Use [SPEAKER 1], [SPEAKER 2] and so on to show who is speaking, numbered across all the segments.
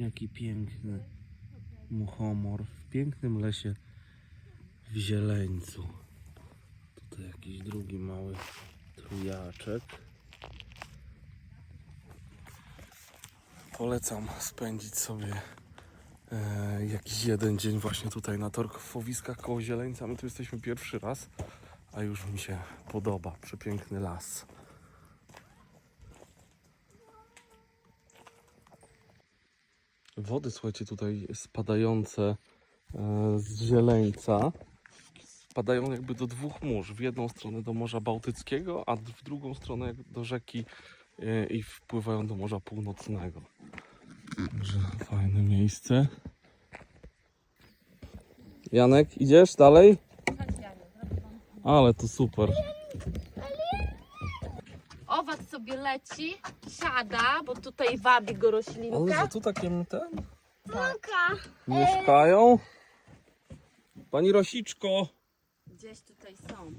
[SPEAKER 1] Jaki piękny muchomor w pięknym lesie w zieleńcu. Tutaj jakiś drugi mały trujaczek. Polecam spędzić sobie e, jakiś jeden dzień właśnie tutaj na torfowiskach koło Zieleńca. My tu jesteśmy pierwszy raz, a już mi się podoba. Przepiękny las. Wody, słuchajcie, tutaj spadające e, z Zieleńca spadają jakby do dwóch mórz. W jedną stronę do Morza Bałtyckiego, a w drugą stronę do rzeki e, i wpływają do Morza Północnego. Także fajne miejsce. Janek, idziesz dalej? Ale to super.
[SPEAKER 2] Owad sobie leci, siada, bo tutaj wabi go
[SPEAKER 1] Ale
[SPEAKER 2] roślinka.
[SPEAKER 1] że tu takie ten
[SPEAKER 2] Tak,
[SPEAKER 1] mieszkają. Pani Rosiczko.
[SPEAKER 2] gdzieś tutaj są.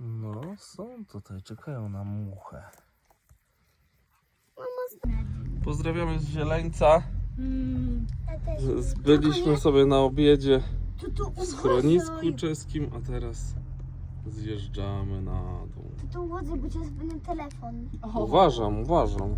[SPEAKER 1] No, są tutaj, czekają na muchę. Pozdrawiamy z Zieleńca.
[SPEAKER 2] Mm,
[SPEAKER 1] Byliśmy sobie na obiedzie w schronisku czeskim, a teraz zjeżdżamy na dół.
[SPEAKER 3] To tu łodzę, bo cię zbyłem telefon.
[SPEAKER 1] Uważam, uważam.